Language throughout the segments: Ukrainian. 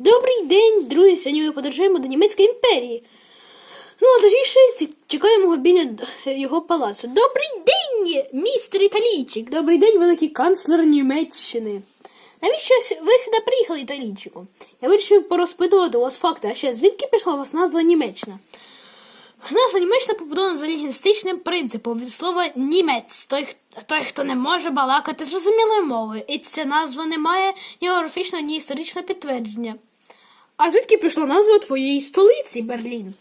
Добрий день, друзі! Сьогодні ми подорожуємо до Німецької імперії. Ну, а точніше, чекаємо біля його палацу. Добрий день, містер Італійчик! Добрий день, великий канцлер Німеччини. Навіщо ви сюди приїхали, Італійчику? Я вирішив порозпитувати у вас факти, а ще звідки пішла у вас назва Німеччина? Назва Німеччина побудована за лінгвістичним принципом від слова німець, той, той, хто не може балакати зрозумілою мовою, і ця назва не має ні географічного, ні історичного підтвердження. А звідки прийшла назва твоєї столиці, Берлін?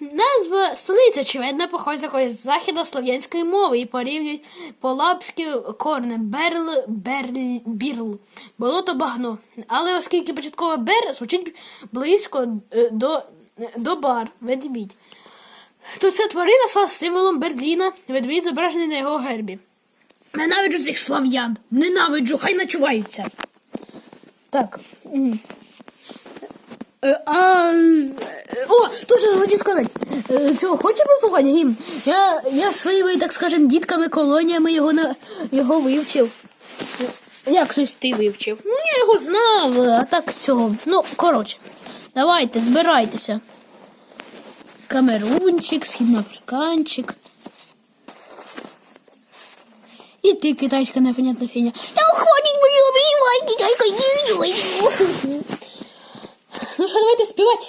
Назва столиці, очевидно, походить з якоїсь західнослов'янської мови і порівнюють полапським корнем берл, берль, бірл, болото багно. Але оскільки початкове бер звучить близько е, до, до бар, ведмідь, то ця тварина стала символом Берліна, ведмідь зображений на його гербі. Ненавиджу цих слав'ян, ненавиджу, хай начуваються. Так. Е, А, е, о, точно хотів сказати. Цього хоче послухати гімн? Я, я своїми, так скажем, дітками, колоніями його, на, його вивчив. Як щось ти вивчив? Ну, я його знав, а так цього. Ну, коротше, давайте, збирайтеся. Камерунчик, східноафриканчик. І ти китайська непонятна фіня. Та уходіть мені обіймай, їй, Ну що, давайте співати.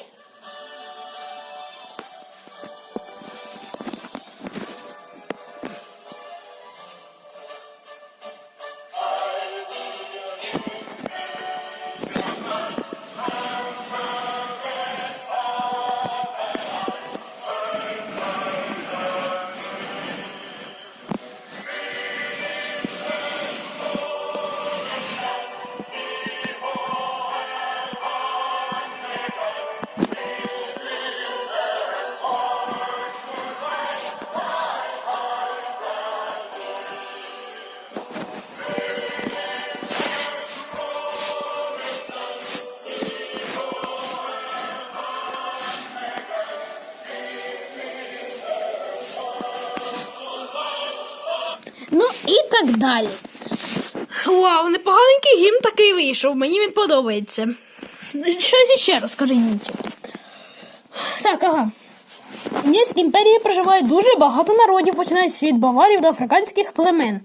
Так далі. Вау, непоганенький гімн такий вийшов. Мені він подобається. Щось іще розкажи Ніці. Так, ага. В Німецькій імперії проживає дуже багато народів, починаючи від баварів до африканських племен.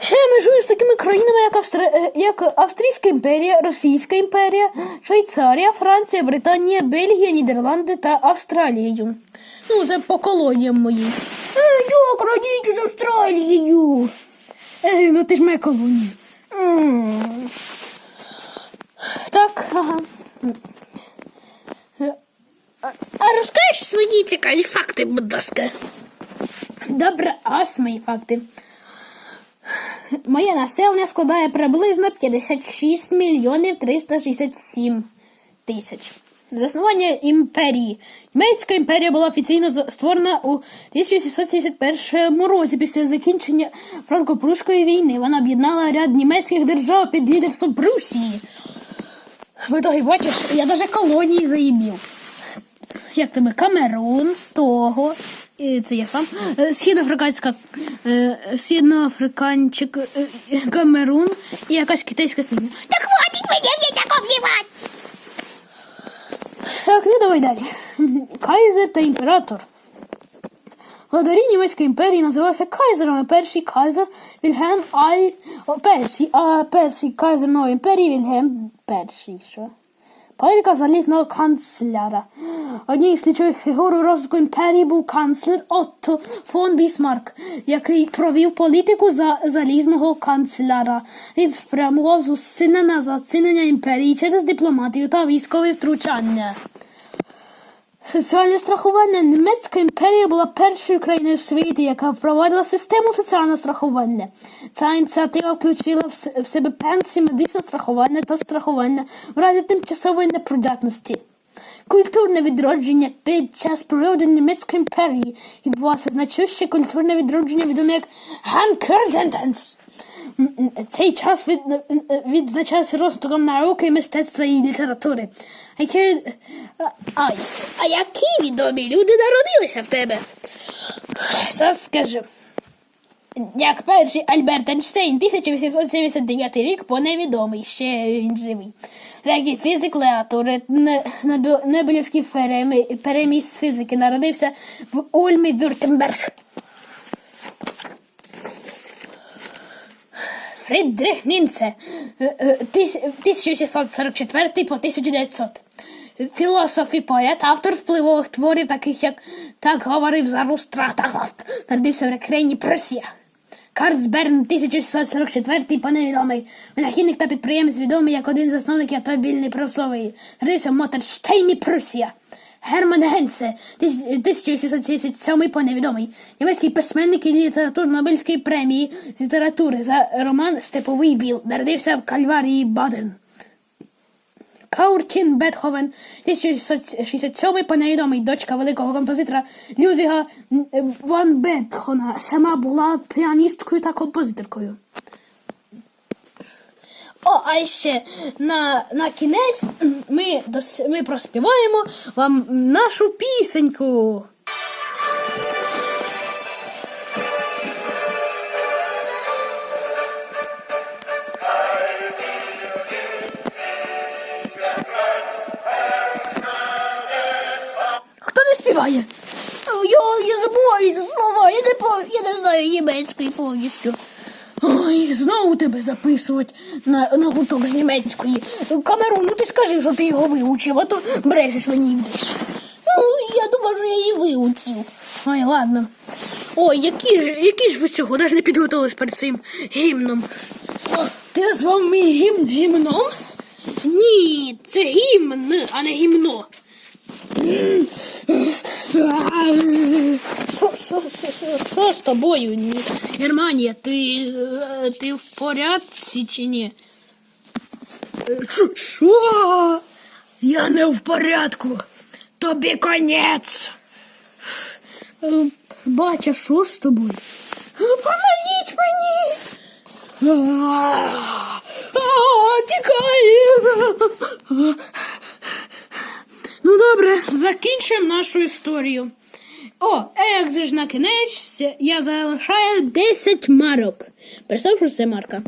Ще я межую з такими країнами, як, Австра... е, як Австрійська імперія, Російська імперія, Швейцарія, Франція, Британія, Бельгія, Нідерланди та Австралією. Ну, це по колоніям моїм. Як радійте з Австралією? Е, ну ти ж моя колонія. Так, ага. А розкажеш свої цікаві факти, будь ласка. Добре, ось мої факти. Моє населення складає приблизно 56 мільйонів 367 тисяч. Заснування імперії. Німецька імперія була офіційно створена у 1771 році після закінчення франко-прусської війни. Вона об'єднала ряд німецьких держав під лідерством Прусії. Ви того бачиш, я навіть колонії заїбів. Як тебе? Камерун, Того. Це я сам. Е, Східноафриканська, е, східноафриканчик, е, Камерун і якась китайська фігня. Так хватит меня мне так обнимать! Так, ну давай далі. Кайзер та імператор. Владарі Німецької імперії називалися кайзерами. Перший кайзер Вільгельм Ай. О, перший, а перший кайзер нової імперії Вільгельм перший. Що? Політика залізного канцляра. Однією з ключових фігур у розвитку імперії був канцлер Отто фон Бісмарк, який провів політику за залізного канцляра. Він спрямував зусилля на зацінення імперії через дипломатію та військові втручання. Соціальне страхування. Німецька імперія була першою країною в світі, яка впровадила систему соціального страхування. Ця ініціатива включила в себе пенсії, медичне страхування та страхування в разі тимчасової непридатності. Культурне відродження під час періоду Німецької імперії відбувалося значуще культурне відродження, відоме як Ганкердентенс. Цей час від, відзначався розвитком науки, мистецтва і літератури. А які, ай, а які відомі люди народилися в тебе? Зараз скажу. як перший Альберт Ейнштейн, 1879 рік, по невідомий, ще він живий. Третій фізик Леатор, Нобелівський перемі- премії фізики, народився в Ольмі Вюртемберг. Фрідрих Нінце, е, е, 1644 по 1900. Філософ і поет, автор впливових творів, таких як Так говорив Зарустратагат, народився в країні Прусія. Карлсберн, 1644 паневідомий. Винахідник та підприємець відомий як один з засновників автомобільної промислової. Народився в Мотерштейні, Прусія. Герман Генце, 1877 поневідомий. Німецький письменник і літератур Нобелівської премії літератури за роман Степовий віл. Народився в Кальварії Баден. Кауртін Бетховен, 1667 поневідомий, дочка великого композитора Людвіга Ван Бетхона. Сама була піаністкою та композиторкою. О, а ще на, на кінець ми, ми проспіваємо вам нашу пісеньку. Хто не співає? Я, я забуваю слова, я не, я не знаю німецької повністю. Ой, знову тебе записувати на, на гурток з німецької. Камерун, ну ти скажи, що ти його вивчив, а то брешеш мені брешеш. Ну, я думаю, що я її вивчив. Ой, ладно. Ой, які ж, які ж ви цього навіть не підготувались перед цим гімном. О, ти назвав мій гімн гімном? Ні, це гімн, а не гімно. Що, що, що, що, з тобою? Германія, ти, е, ти в порядці чи ні? Що? Я не в порядку. Тобі конець. Е, Батя, що з тобою? Поможіть мені. А, Тікай. Ну добре, закінчимо нашу історію. О, а як же ж на кінець я залишаю 10 марок. Представ, що це марка.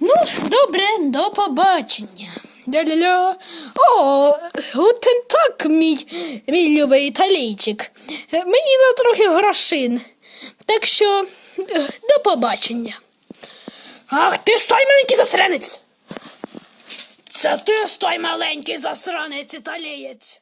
Ну, добре, до побачення. Ля-ля-ля. О, гутен так, мій, мій любий італійчик. Мені на трохи грошин. Так що до побачення. Ах ти ж той маленький засранець! Це ти ж той маленький засранець італієць.